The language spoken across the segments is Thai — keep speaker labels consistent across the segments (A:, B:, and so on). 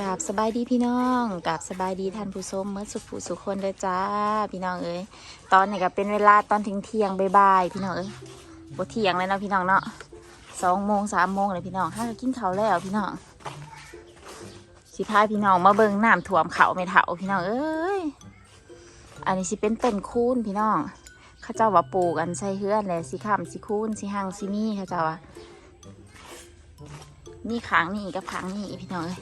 A: กราบสบายดีพี่น้องกราบสบายดีท่านผู้ชมเมื่อสุขผู้สุขคนเลยจ้า พี่น้องเอ้ยตอนนี้ก็เป็นเวลาตอนทิ้งเที่ยงบ่ายๆพี่น้องเอ้ยบ่เที่ยงเลยเนาะพี่น้องเนาะสองโมงสามโมงเลยพี่น้องห้าก็กินข้าวแล้วพี่น้องสิพาพี่น้องมาเบิ่งน้ำท่วมเขาไม่เถาพี่น้องเอ้ยอันนี้สิเป็นต้นคูนพี่น้องข้าเจ้าว่าปลูกอันใส่เฮือนแหละสิข้ามสิคูนสิหังสิมีเข้าเจ้าว่ามีขางนี่กับขางนี่พี่น้องเอ้ย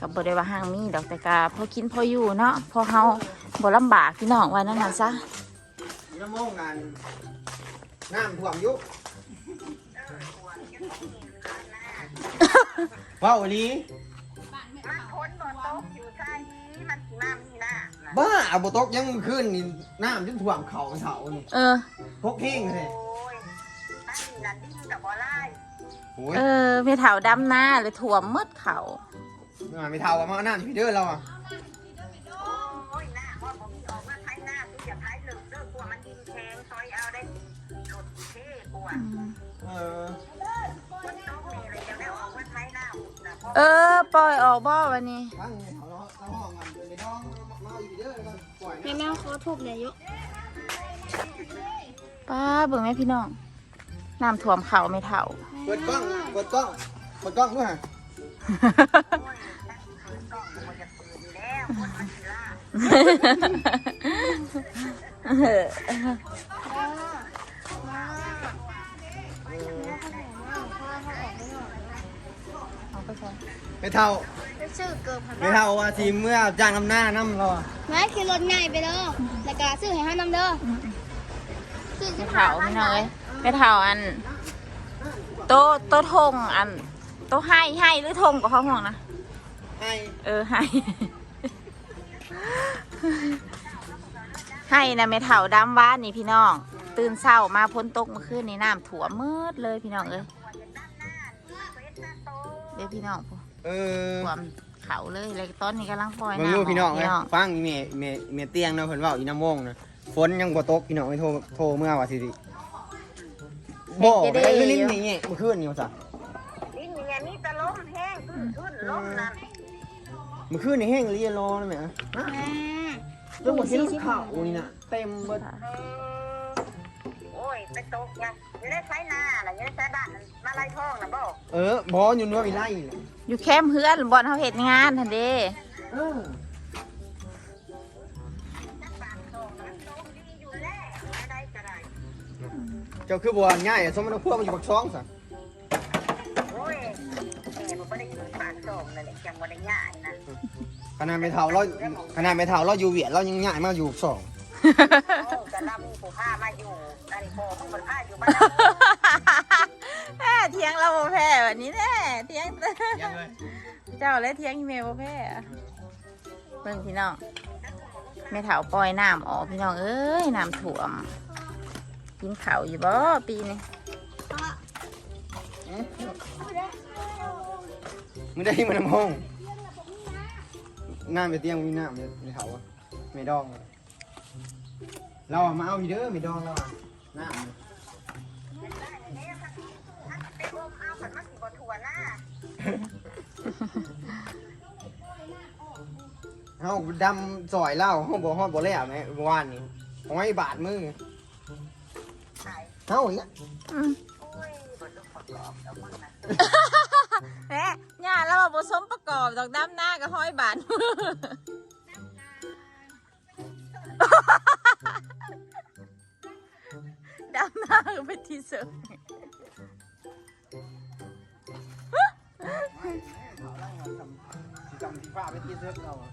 A: กับบริวาห้างมีดอกแต่กาพอกินพออยู่เนาะพอเฮาบ่ลำบากพี่น้องว่านั่นน่ะซะ
B: น้ำมงงานน้ำท่วมอยุว้าวอันนี้
C: มันพ้นบนโต๊ะอยู่ใช่มันสีน้ำนี่นะ
B: บ้าเอาบตกยังขึ้นนี่น้ำจนท่วมเข่าเสานี่
A: เออ
B: พกเพ่งเลย
C: โอ้ยนั่นนี่นั่นดิ้งกับบอไล่
B: โอ้ย
A: เออไม่เถาดำหน้าเลยถ่วมมืดเขา
B: ไม่เท่ากับมาน้ำที่พี่เด้อเราอะ
C: โอ้ยหน้าว่าผมมีออกมาท้ายหน้าดูอย่าท้ายเลืองเด้อกลัวมันดินแข็งซอยเอาได้หลุดเท่กลัว
B: เออ
C: มันต้องมีอะไรจะได้ออกมาท้ายหน้าหุ่นะเพราะ
A: เออ ปล่อยออกบ่วันนี้
B: ตั้งไงเขาเราเราห้องกันเดี๋ยวในน้องมาอยู่พี่เด้อแล้วก็ปล่อย
D: แม่แม่เขาทุบเลยยุ
A: ป้าเบิ่งแม่พี่น้องน้ำท่วมเขาไม่เท่า
B: เปิดกล้องเปิดกล้องเปิดกล้องด้วยฮะ
C: โอ้ย แล้วคนมันสิล่า
A: เอาไปก่อน
B: ไม่เท่า
D: ซื้อเกิบครับ
B: ไม่เท่าว่าทีมเมื่อจ้างนำหน้าน้ำเราอะ
D: แม่ขี่รถง่ายไปเด้อแล้วก็ซื้อให้ห้านำเด้อซื้อ
A: ไม่เท่าพี่น้องเอ้ยไม่เท่าอัน โตะโตะทงอัน โตะให้ให้หรือทงกับเขาห่วงนะ
B: ให้
A: เออให้ ให้นะไม่เถ่าดำว้านนี่พี่น้อง ตื่นเช้ามาพ้นตกเมื่อคืนนี่น้ำถั่วมมืดเลยพี่น้องเอ้ยเดี๋ยวพี่น้องพู
B: เออ
A: ถ่วมเขาเลยเลยตอนนี้กำลังปล่อย
B: เบิ่ง
A: น้ำ
B: ดู
A: ออก
B: พี่น้องเลย
A: พี่น้อง
B: ฟังอีเมเมเมเตียงเนาะเพิ่นเว้าอีน้ำมงนะฝนยังบ่ตกพี่น้องไปโทรโทรเมื่อว่าสิริบ่ไปได้ลิ้นนี่เงี้ยเมื่อคืนนี่ว่าจ้ะ
C: ดิ้นอย่างนี้จะล้มแห้งขึ้นขึ้นล้มนั่น
B: เมื่อคืนนี่แห้งเรียรอเลยแหมฮะ
D: แม่
B: เรื่องหมดที่ลูกข่าวนี่น่ะเต็มเบิด
C: เออโอ้ยไปตกยังยังได้ใช้หน้าหรือยังได้ใช้บ้านมาไล่ท่องนะบ่
B: เออบ่อยู่นัวอีไล่เลย
A: อยู่แคมป์เพื่อนบอลเขาเหตุงานทันเด้
B: เออ
C: บ้านท่องมันตกดีอยู่แล้วไม่ได้ก็ได้
B: เจ้าคือบ่ง่ายสมมุติว่าพวกมันอยู่ปักช่องซะ ขนาดไม่เท่าเราขนาดไม่เท่าเราอยู่เวียดเรายังง่ายมากอยู่สอง
C: โอ้จะรับมีผู้ผ้ามาอยู่อันนี้โบของคนผ้าอยู่บ้าน
A: แม่เทียงเราบ่แพ้วันนี้แน่เทียง
B: ยังเลย
A: เจ้าและเทียงอีเมลบ่แพ้อะเบิ่งพี่น้องไม่เถาปล่อยน้ำออกพี่น้องเอ้ยน้ำท่วมกินข้าวอยู่บ่ปีนี้
B: มึงได้ที่มันน้ำห้ องน้ำไปเตียงมีน้ำไม่เท่าอะไม่ดองอะเราอะมาเอาอีเด้อไม่ดองเราอะน้ำ
C: ไปโบมเอาผัดมาสิบ่ถั่วหน้า
B: เฮาดำซอยเหล้าเฮาบ่ฮอดบ่แล้วแม่เมื่อวานนี่เอาไว้บาดมือ
C: ใส่
B: เฮาอย่างเงี้ย
A: อืม
C: แล้วมึงนะ
A: แหม่ย่าแล้วว่าบ่สมประกอบดอกน้ำหน้ากับห้อยบานดำหน้าก็เป็นทีเซอร์
B: จำที่ฟ้าไปที่เสื้อเราอะ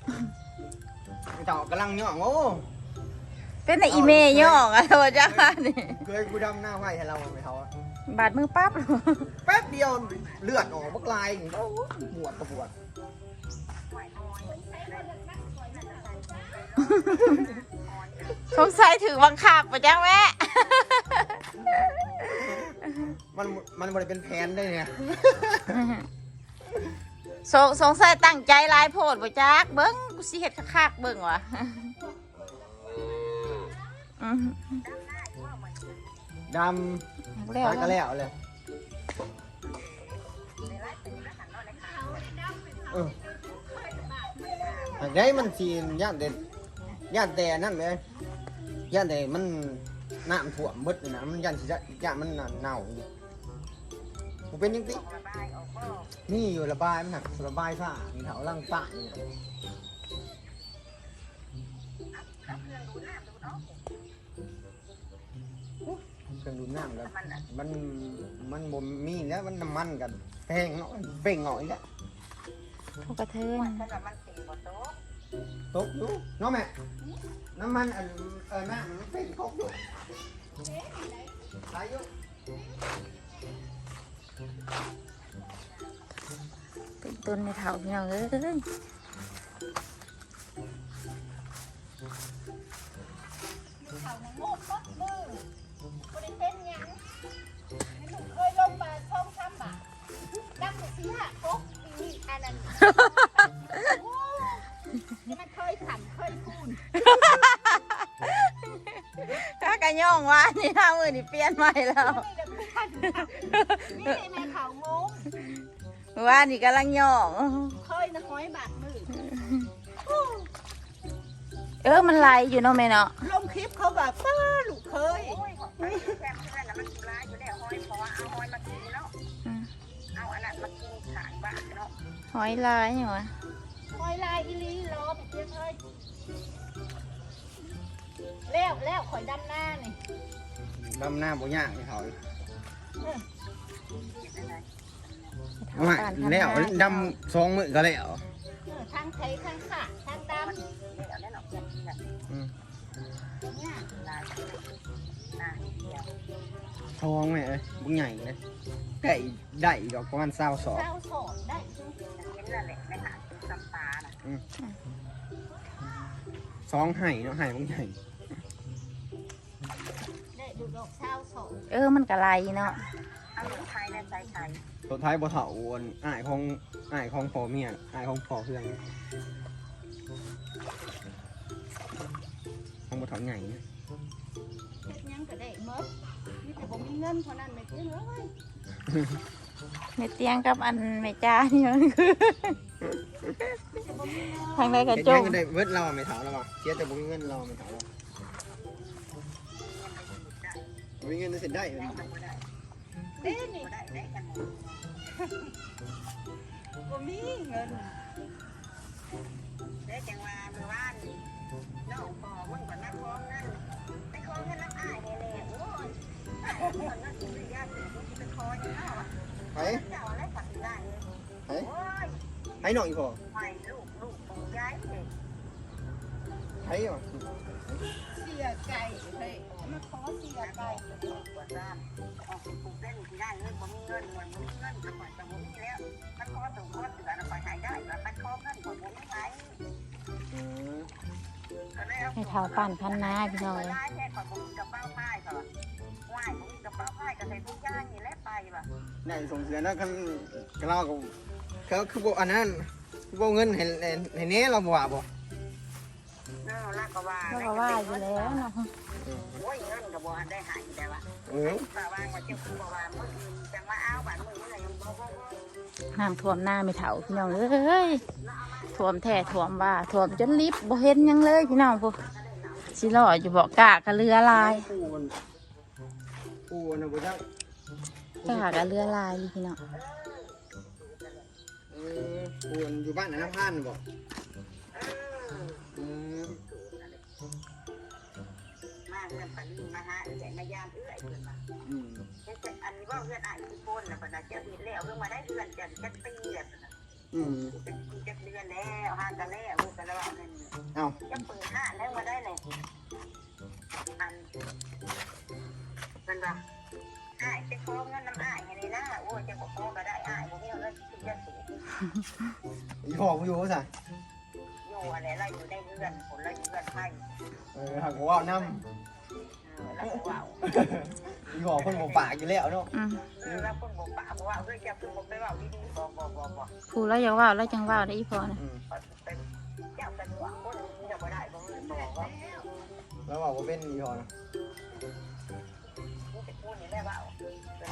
B: ไอ้เต่ากำลังย่องโอ้
A: เป็นแต่อีเมย์ย่องอะไรวะจ้าเนี่ย
B: เคยกูดำหน้าไหวให้เราไปเขา
A: บาดมือปั๊บ
B: แป๊บเดียวเลือดออกบักลายอย่างเงี้ยโอ้ปวดตะปวด
A: สงสัยถือบังคับปะจ้าแม่
B: มันมันบ่ได้เป็นแผนได้ไง
A: สงสงสัยตั้งใจหลายโพดปะจักเบิ้งกูสิเฮ็ดคักๆเบิ้งวะ
B: ด
A: แล้ำว
B: ตายก็แล้วเลยเออหากได้มันสิย่านแต่ย่านแต่นั่นเลยย่านแต่มันน้ำท่วมหมดนี่นะมันย่านสิจะย่านมันเน่าอยู่บ่เป็นจังติ
C: ระบายออกก็
B: นี่อยู่ระบายมันหักระบายฝ้ามีแถวล่างฝ้านี่นะ
C: เอาเครื่องดูดน้ำดูดออก
B: เครื่องดูดน้ำแล้ว
C: มันอะ
B: มันมันบ่มีแล้วมันน้ำมันกันแพงเนาะเบ่งเงาะอีกแล้ว
A: ทุกกระเทิน
C: ถ้าว่ามันตีบ่โต๊ะ
B: ตกอยู่เนาะแม่น้ำมันอันเออน้ำมันเป็นตกอยู่ไหลอยู่
A: เป็นต้นในเถาพี่น้องเอ้ย
D: ดังสีหักกปีอันนั้นโอ้ยมันเคยขันเคยคูน
A: ถ้ากระย่องว่านี่ห้ามือนี่เปลี่ยนใหม่แล้ว
D: นี่เดี๋ยวไม่ทันนี่ในแม่เขางง
A: ว่านี่กำลังย่อง
D: เคยนะห้อยบาดมือ
A: เออมันไหลอยู่เนาะแม่เนาะ
D: ลงคลิปเขาแบบป้าลูกเคย
C: โอ้ยของไปแค่เพื่อนน่ะมันร้ายอยู่แล้วหอยเพราะว่าเอาหอยมากินเนา
A: มา
C: กินขางบ้านเนาะ
A: หอยลายอยู่วะ
D: ห้อยลายอีลีรอไปเพียงเอ้ยแล้วแล้วข่อยดำหน้านี่
B: ดำหน้าบ่ยากนี่เขา
D: เออ
B: เอามาแล้วดำสองมือก็แล้ว
D: เออทางไทยทางขาทางดำ
C: นี่เอาแน่นอนเพื่อนน่ะ
B: อืม
D: เนี่ย
C: ลายน่าเดียว
B: ทองแม่เอ้ยบุญใหญ่เลย ได้ได้ดอกประมาณเศร้าสอง
D: เศร้าโสดได้จุ๊
C: เห็นนั่นแหละในหาดซัมปาน่ะ
B: สองไห่เนาะไห่บุญใหญ่
D: ได้ดูดอกเศร้าโสด
A: เออมันกระไหลเนาะ
C: เอาหลงไทยในใจไทย
B: ตัวท้ายบ่เถาวนอ้ายของอ้ายของพ่อเมียอ้ายของพ่อเพื่อนของบ่เถาใหญ่นะ
D: เฮ็ดหยังก็ได้หมดมีแต่บ่มีเงินเท่านั้นไม่เพียงเอ้ย
A: แม่เตียงกับอันแม่จ้านี่มันคือ
D: มีแต่บ่มีเงิน
A: ทางใดกระ
B: เฮ็ด
A: จ
B: หยัง
A: ง
B: ก็ได้เวิร์ดเราอะไม่เถาแล้วว่ะเสียแต่บ่มีเงินเราอะไม่เถาแล้วบ่มีเงินจะเสร็จได้เลย
C: ได้มันบ่ได้
D: เด้นี่
C: บ่ได้ได้กันหมด
D: บ่มีเงิน
C: ได้จังว่าเมื่อวานน้องพอมึงก็นั่งร้องนั่นไปขอเงินน้ำอ้ายแน่ๆโอ้ ไปขออยู่เนาะ
B: ไป
C: เจ้าอะไรได้เลย
B: ไป
C: โอ้ย
B: ไหน่อยอ
C: ไม่ลูกลูกปู่ย้ายเด็ก
B: ไปว่ะ
D: เสียไก่เฮ้ยมาขอเสียไก่
C: ปวดร้านเอาสิปลูกเล่นที่ได้เงินบ่มีเงินมันมีเงินก็ปล่อยจะบ่มีแล้วมันขอตัวขอเสือนะปล่อยหายได้แล้วมันขอเงินบ่บ่มีไหน
B: อืม
A: ให้เท้าปั่นพันนาพี่น้องเลย
C: ได้แค่ขอยบ่มีกระเป๋าผ้าก่อนว่ายบ่มีกระเป๋าผ้าก็ใส่ผู้ย่างนี่แหละไปว่ะ
B: ได้ส่งเสียแล้วคันก็เราก็เขาคือบ่อันนั้นคือบ่เงินให้ให้ให้แหน่เราบ่ว่าบ่
C: เนาะแล้วก็ว่า
A: เราก็ว่าอยู่แล้วเนาะ
C: โอ้ยเงินก็บ่ทันได้หายแต่ว่า
B: เออ
C: ป้าว่าว่าเจ้าคือบ่ว่ามื้ออื่นจังมาเอาบัดมื้อนี้ยังบ่บ่บ่
A: น้ำท่วมหน้าไม่เถาพี่น้องเอ้ยท่วมแท้ท่วมว่าท่วมจนลิฟต์บ่เห็นหยังเลยพี่น้องพวกสิรออยู่บ่กะกะเรือลาย
B: ปูมัน ปูมันน่ะบ่ได้
A: กะกะเรือลายอยู่พี่น้อง
B: เออปูมันอยู่บ้านน่ะน้ำพานบ่อืม
C: มาเงินปานนี้มาหาเอื้อยมายามเอื้อยเพิ่นว่า
B: อืม
C: เฮ็ดแต่อันนี้ว่าเอื้อนอ้ายสิโคนน่ะเพิ่นน่ะเจ้าเฮ็ดแล้วเพิ่งมาได้เดือนจันจักปีแล้ว
B: อืม
C: เป็นปีจักเดือนแล้วห่างกันแล้วลูกกันแล้วว่านั่น
B: เอ้า
C: จะเปิดห้านแล้วมาได้เลยอัน เป็นว่าอ้ายจะขอเงินน้ำอ้ายให้นี่นะโอ้ยจะบอกขอก็ได้อ้ายบ่มีเงินสิจะสูง
B: อีพ่อกูอยู่บ่ซะ
C: อยู่อะไรเราอยู่ในเรือนผลเราอยู่เรือนไทย
B: เออหากว่านํ
C: เออแล้วก็ว่า
B: อีพ่อเพิ่นบ่ปากอยู่แล้วเนาะ
A: อืม
C: เออแล้วคนบอกป่าบอกว่าเฮ้ยจะคุณบอกไปว่าดีๆบอกบอกบอกบอก
A: ผู้แล้วอย่าว่าแล้วจังว่าได้อีพอนะ
B: อืม
C: เป็นเจ้าเป็นว่าคนจะบ่ได้บ่บอกว่า
B: แล้วว่าบ่เป็นอีพ่อนะ
C: นี่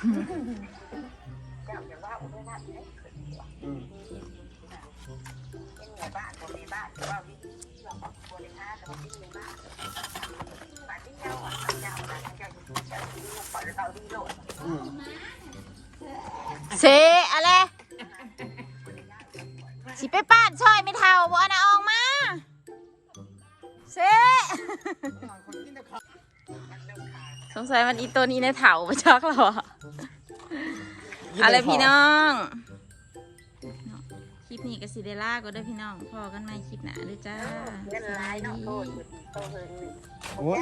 C: เจ้าอย่าว่าอุ้ยน่าจะ
B: เกิ
C: ดหัวอื
B: ม
C: เป็นเนี่ยบ้านบ่มีบ้านว่าวิธีเราครอบครัวเลยนะเราที่มีบ้านบ้านที่เจ้าอะเจ้าน่ะเจ้าจะดีลูกปล่อยเราดีโลด
A: เซอะไรสิไปป้านช่อยไม่เท่าบ่นะออกมาเซสงสัยมันอีตัวนี้ในเถาไปชักเรอะอะไรพี่น้องคลิปนี้ก็สิเดล่าก็ได้อพี่น้องพอกันใหม่คลิปหน้าด้วยจ้า
C: เงิน
A: ส
C: หลา
A: บายย
C: เนาะ
A: ดี
C: โทษโตเฮิง
B: โอ้ย